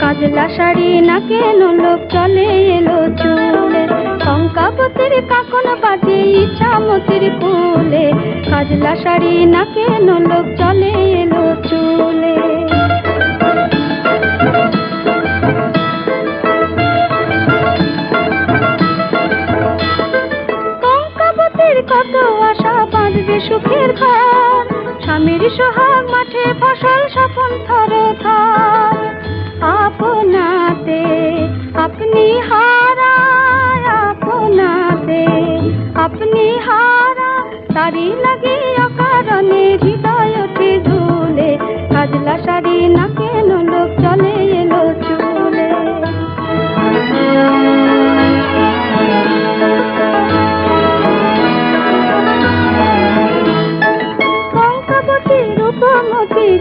কাজলা শাড়ি না কেন লোক চলে এলো চুলে। শঙ্কাপতির কাকন বাজে ইচ্ছামতির ফুলে কাজলা শাড়ি না কেন লোক চলে এলো চুলে। কত আশা বাঁধবে সুখের ঘর, স্বামীর সোহাগ মাঠে হারা আপনাতে, আপনি হারা তারি লাগে অকারণে হৃদয় ওঠে ধুলে কাজলা শাড়ি না কেন লোক চলে এলো চুলে।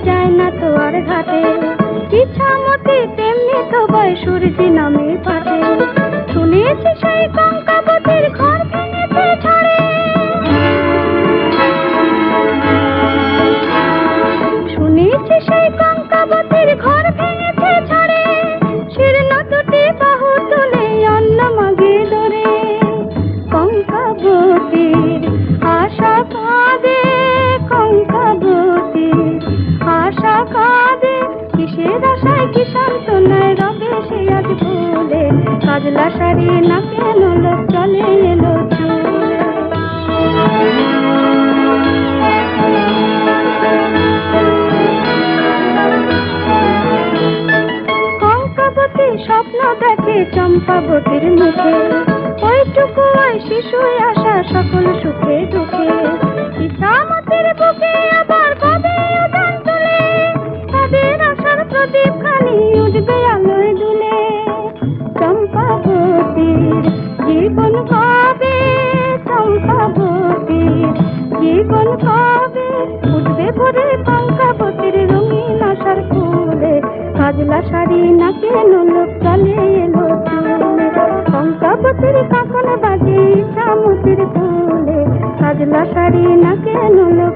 যায় না তো আর ঘাটে, ইচ্ছামতি তেমনি তো বয় সূর্যি নামে কি সান্ত্বনায় রবে সে আজ ভুলে কাজলা শাড়ি না কেন লোক চলে এলো স্বপ্ন দেখে চম্পাবতীর মুখে। ওইটুকু ওই শিশু আশা সকল সুখে প্রদীপ উঠবে আলোয় দুলে। চম্পাবতীর জীবন কবে চম্পাবতীর জীবন কবে রঙিন আশার ফুলে। কাজলা শাড়ি না কেন লোক চলে এলো চুলে। কঙ্কাবতীর কাকন বাজে ইচ্ছামতির ফুলে শাড়ি না কেন লোক